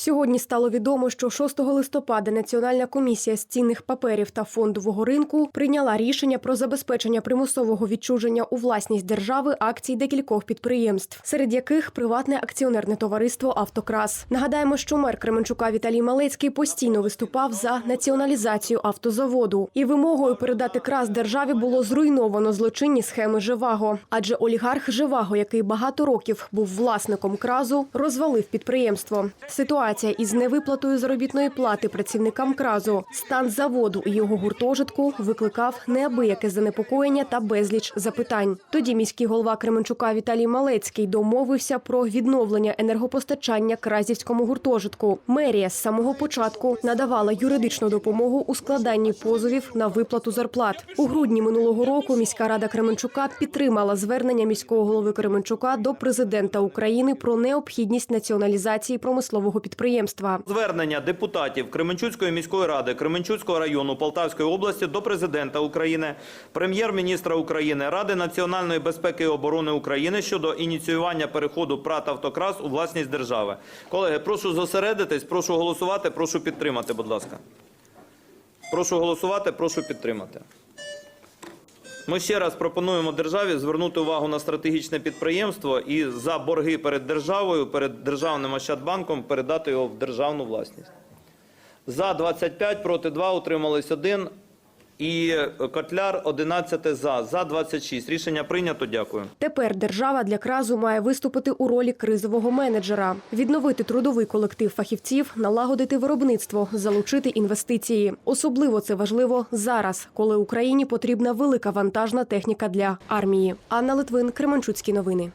Сьогодні стало відомо, що 6 листопада Національна комісія з цінних паперів та фондового ринку прийняла рішення про забезпечення примусового відчуження у власність держави акцій декількох підприємств, серед яких приватне акціонерне товариство Автокрас. Нагадаємо, що мер Кременчука Віталій Малецький постійно виступав за націоналізацію автозаводу, і вимогою передати крас державі було зруйновано злочинні схеми Живаго. Адже олігарх Живаго, який багато років був власником кразу, розвалив підприємство. Ситуація із невиплатою заробітної плати працівникам кразу, стан заводу і його гуртожитку викликав неабияке занепокоєння та безліч запитань. Тоді міський голова Кременчука Віталій Малецький домовився про відновлення енергопостачання кразівському гуртожитку. Мерія з самого початку надавала юридичну допомогу у складанні позовів на виплату зарплат. У грудні минулого року міська рада Кременчука підтримала звернення міського голови Кременчука до президента України про необхідність націоналізації промислового підприємства. Звернення депутатів Кременчуцької міської ради, Кременчуцького району Полтавської області до президента України, прем'єр-міністра України, Ради національної безпеки і оборони України щодо ініціювання переходу ПРАТ «Автокрас» у власність держави. Колеги, прошу зосередитись, прошу голосувати, прошу підтримати, будь ласка. Прошу голосувати, прошу підтримати. Ми ще раз пропонуємо державі звернути увагу на стратегічне підприємство і за борги перед державою, перед державним Ощадбанком передати його в державну власність. За 25, проти 2, утримались 1. І Котляр 11 за. За 26. Рішення прийнято. Дякую. Тепер держава для кразу має виступити у ролі кризового менеджера, відновити трудовий колектив фахівців, налагодити виробництво, залучити інвестиції. Особливо це важливо зараз, коли Україні потрібна велика вантажна техніка для армії. Анна Литвин, Кременчуцькі новини.